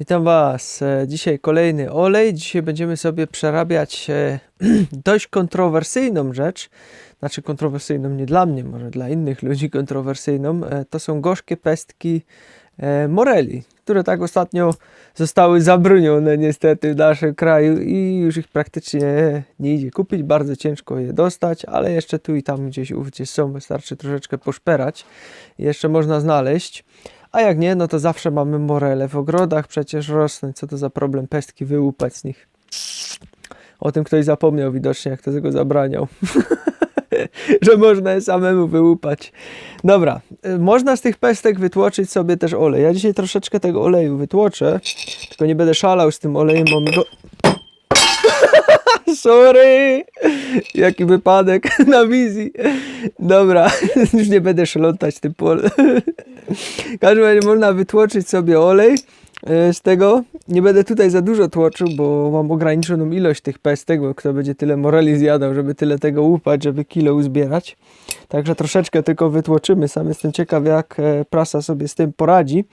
Witam Was. E, Dzisiaj kolejny olej. Dzisiaj będziemy sobie przerabiać e, dość kontrowersyjną rzecz. Znaczy kontrowersyjną nie dla mnie, może dla innych ludzi kontrowersyjną. E, To są gorzkie pestki moreli, które tak ostatnio zostały zabronione niestety w naszym kraju i już ich praktycznie nie idzie kupić. Bardzo ciężko je dostać, ale jeszcze tu i tam gdzieś ów, gdzieś są. Wystarczy troszeczkę poszperać. Jeszcze można znaleźć. A jak nie, no to zawsze mamy morele w ogrodach, przecież rosną. Co to za problem pestki wyłupać z nich? O tym ktoś zapomniał widocznie, jak to tego zabraniał. Że można je samemu wyłupać. Dobra, y, można z tych pestek wytłoczyć sobie też olej. Ja dzisiaj troszeczkę tego oleju wytłoczę, tylko nie będę szalał z tym olejem, bo mi go... Sorry! Jaki wypadek na wizji. Dobra, już nie będę szalotać tym polem. W każdym razie można wytłoczyć sobie olej e, z tego. Nie będę tutaj za dużo tłoczył, bo mam ograniczoną ilość tych pestek, bo kto będzie tyle moreli zjadał, żeby tyle tego łupać, żeby kilo uzbierać. Także troszeczkę tylko wytłoczymy. Sam jestem ciekaw, jak e, prasa sobie z tym poradzi.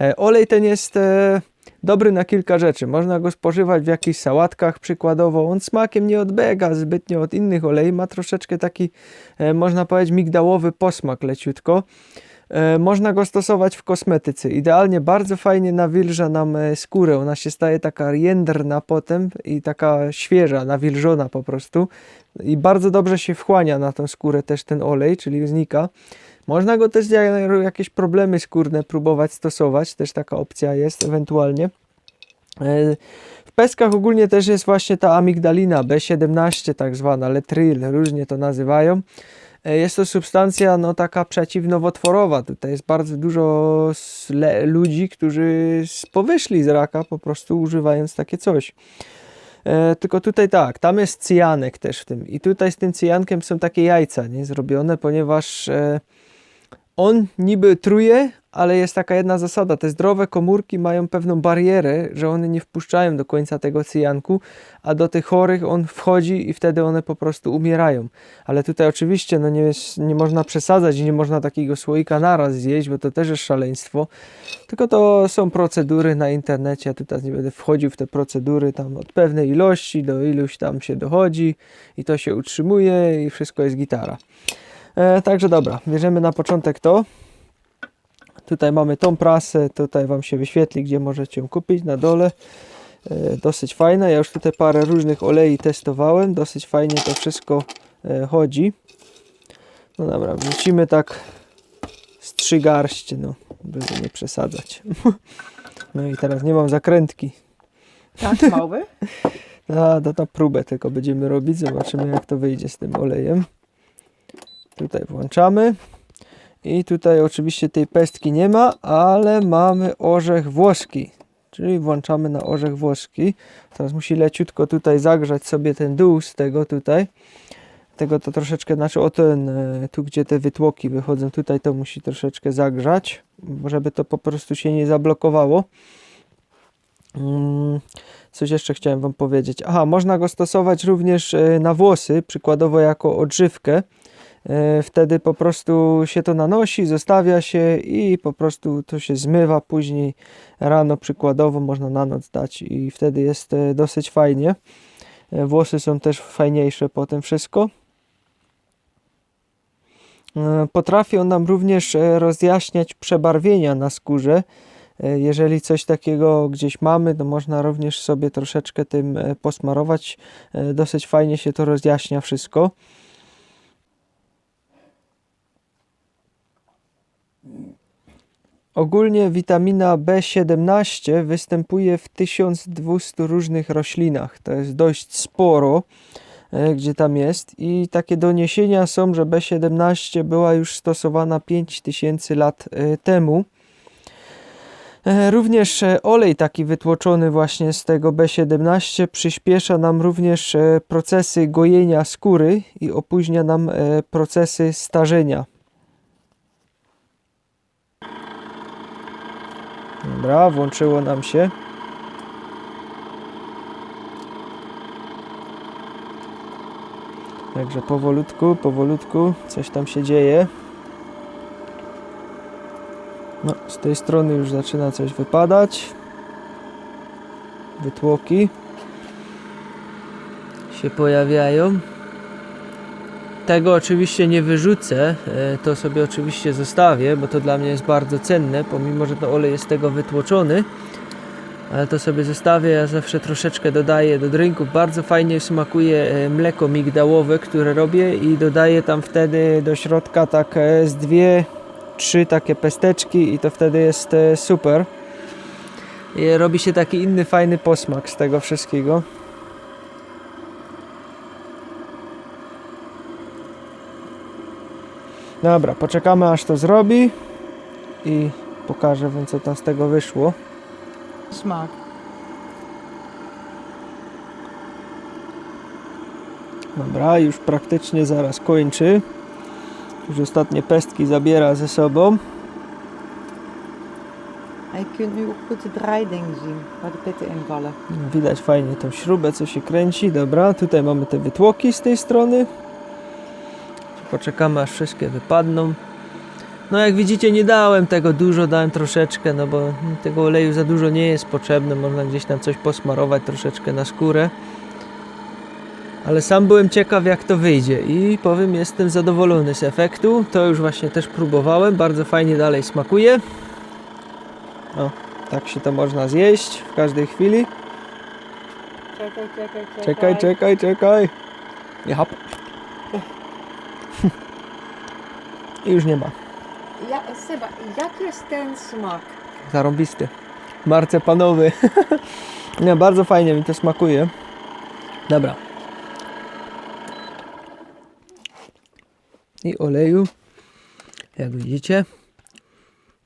E, Olej ten jest dobry na kilka rzeczy. Można go spożywać w jakichś sałatkach przykładowo. On smakiem nie odbiega zbytnio od innych olei. Ma troszeczkę taki, e, można powiedzieć, migdałowy posmak leciutko. E, Można go stosować w kosmetyce. Idealnie, bardzo fajnie nawilża nam e, skórę. Ona się staje taka jędrna potem i taka świeża, nawilżona po prostu. I bardzo dobrze się wchłania na tą skórę też ten olej, czyli znika. Można go też jak jakieś problemy skórne próbować stosować. Też taka opcja jest ewentualnie. E, W peskach ogólnie też jest właśnie ta amigdalina B17 tak zwana, letryl, różnie to nazywają. E, Jest to substancja no, taka przeciwnowotworowa. Tutaj jest bardzo dużo ludzi, którzy powyszli z raka po prostu używając takie coś. E, tylko tutaj tak, tam jest cyjanek też w tym. I tutaj z tym cyjankiem są takie jajca nie, zrobione, ponieważ e, on niby truje, ale jest taka jedna zasada. Te zdrowe komórki mają pewną barierę, że one nie wpuszczają do końca tego cyjanku, a do tych chorych on wchodzi i wtedy one po prostu umierają. Ale tutaj oczywiście no nie, jest, nie można przesadzać i nie można takiego słoika naraz zjeść, bo to też jest szaleństwo. Tylko to są procedury na internecie. Ja tutaj nie będę wchodził w te procedury tam od pewnej ilości do iluś tam się dochodzi i to się utrzymuje i wszystko jest gitara. E, także dobra, bierzemy na początek to. Tutaj mamy tą prasę, tutaj Wam się wyświetli, gdzie możecie ją kupić na dole. E, dosyć fajna. Ja już tutaj parę różnych olei testowałem. Dosyć fajnie to wszystko e, chodzi. No dobra, wrzucimy tak z trzy garście, no, żeby nie przesadzać. No i teraz nie mam zakrętki. Tak, mały? Na, na, na próbę tylko będziemy robić. Zobaczymy jak to wyjdzie z tym olejem. Tutaj włączamy. I tutaj oczywiście tej pestki nie ma, ale mamy orzech włoski. Czyli włączamy na orzech włoski. Teraz musi leciutko tutaj zagrzać sobie ten dół z tego tutaj. Tego to troszeczkę, znaczy o ten, e, tu gdzie te wytłoki wychodzą, tutaj to musi troszeczkę zagrzać, żeby to po prostu się nie zablokowało. Mm, Coś jeszcze chciałem Wam powiedzieć. Aha, można go stosować również e, na włosy, przykładowo jako odżywkę. E, Wtedy po prostu się to nanosi, zostawia się i po prostu to się zmywa. Później rano przykładowo można na noc dać i wtedy jest e, dosyć fajnie. E, Włosy są też fajniejsze po tym wszystko. Potrafi on nam również rozjaśniać przebarwienia na skórze. Jeżeli coś takiego gdzieś mamy, to można również sobie troszeczkę tym posmarować. Dosyć fajnie się to rozjaśnia wszystko. Ogólnie witamina B17 występuje w 1200 różnych roślinach. To jest dość sporo, e, gdzie tam jest. I takie doniesienia są, że B17 była już stosowana 5000 lat e, temu. E, Również olej taki wytłoczony właśnie z tego B17 przyspiesza nam również procesy gojenia skóry i opóźnia nam procesy starzenia. Dobra, włączyło nam się. Także powolutku, powolutku coś tam się dzieje. No, z tej strony już zaczyna coś wypadać. wytłoki się pojawiają. Tego oczywiście nie wyrzucę, e, to sobie oczywiście zostawię, bo to dla mnie jest bardzo cenne, pomimo że to olej jest tego wytłoczony. Ale to sobie zostawię, ja zawsze troszeczkę dodaję do drinków. Bardzo fajnie smakuje e, mleko migdałowe, które robię i dodaję tam wtedy do środka tak e, z dwie, trzy takie pesteczki i to wtedy jest super. I robi się taki inny fajny posmak z tego wszystkiego. Dobra, poczekamy aż to zrobi i pokażę wam co tam z tego wyszło. Smaak. Dobra, już praktycznie zaraz kończy. Już ostatnie pestki zabiera ze sobą. Je kunt nu ook goed de draaiding zien, waar de pitten in vallen. Widać fajnie tą śrubę, co się kręci. Dobra, tutaj mamy te wytłoki z tej strony. Poczekamy aż wszystkie wypadną. No jak widzicie nie dałem tego dużo, dałem troszeczkę, no bo tego oleju za dużo nie jest potrzebne. Można gdzieś tam coś posmarować troszeczkę na skórę. Ale sam byłem ciekaw jak to wyjdzie i powiem jestem zadowolony z efektu. To już właśnie też próbowałem, bardzo fajnie dalej smakuje. O, tak się to można zjeść w każdej chwili. Czekaj, czekaj, czekaj. Czekaj, czekaj, czekaj. I hop. I już nie ma. Ja, Seba, jak jest ten smak? Zarąbisty. Marcepanowy. nie, bardzo fajnie mi to smakuje. Dobra. I oleju. Jak widzicie.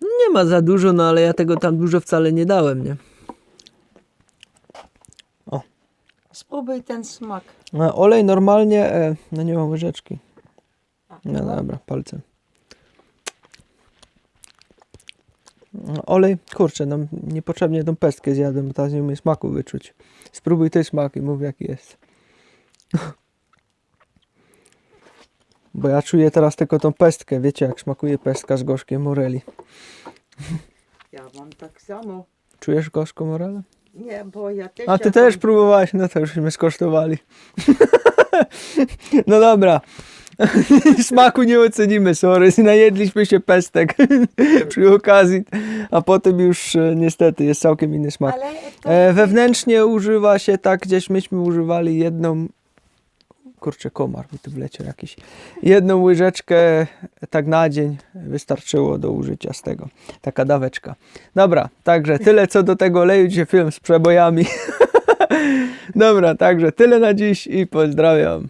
Nie ma za dużo, no ale ja tego tam dużo wcale nie dałem, nie? Spróbuj ten smak. No, olej normalnie, e, no nie mam łyżeczki. No dobra, palcem. No, olej, kurczę, no niepotrzebnie tą pestkę zjadłem, bo teraz nie umiem smaku wyczuć. Spróbuj tej smak i mów jaki jest. Bo ja czuję teraz tylko tą pestkę, wiecie jak smakuje pestka z gorzkiem moreli. Ja mam tak samo. Czujesz gorzką morelę? Nie, bo ja też... A ty też próbowałeś, no to jużśmy skosztowali. no dobra. Smaku nie ocenimy, sorry. Najedliśmy się pestek przy okazji, a potem już e, niestety jest całkiem inny smak. E, wewnętrznie używa się tak, gdzieś myśmy używali jedną. Kurczę, komar mi tu wleciał jakiś. Jedną łyżeczkę tak na dzień wystarczyło do użycia z tego. Taka daweczka. Dobra, także tyle co do tego oleju. Dzisiaj film z przebojami. Dobra, także tyle na dziś i pozdrawiam.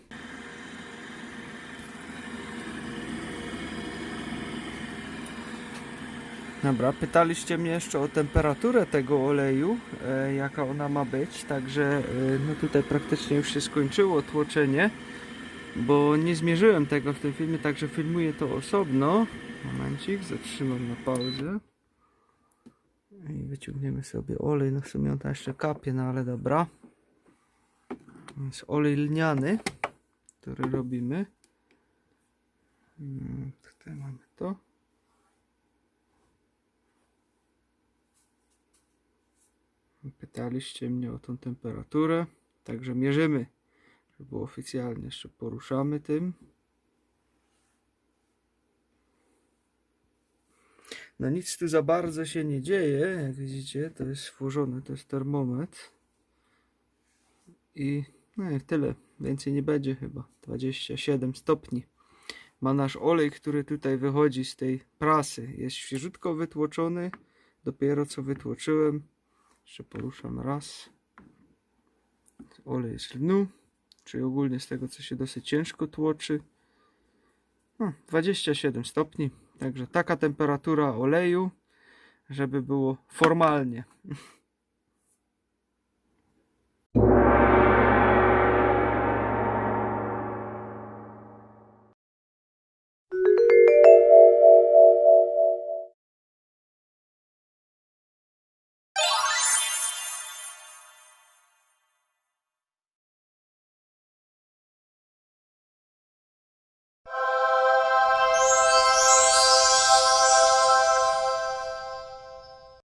Dobra, pytaliście mnie jeszcze o temperaturę tego oleju, e, jaka ona ma być, także e, no tutaj praktycznie już się skończyło tłoczenie, bo nie zmierzyłem tego w tym filmie, także filmuję to osobno. Momencik, zatrzymam na pauzę. I wyciągniemy sobie olej, no w sumie on tam jeszcze kapie, no ale dobra. Jest olej lniany, który robimy. Mm, Tutaj mamy to. Pytaliście mnie o tą temperaturę, także mierzymy, żeby było oficjalnie. Jeszcze poruszamy tym. No nic tu za bardzo się nie dzieje, jak widzicie, to jest włożone, to jest termometr. I no i tyle, więcej nie będzie chyba, 27 stopni. Ma nasz olej, który tutaj wychodzi z tej prasy, jest świeżutko wytłoczony, dopiero co wytłoczyłem. Jeszcze poruszam raz. Olej jest lnu, czyli ogólnie z tego co się dosyć ciężko tłoczy. No, 27 stopni, także taka temperatura oleju, żeby było formalnie.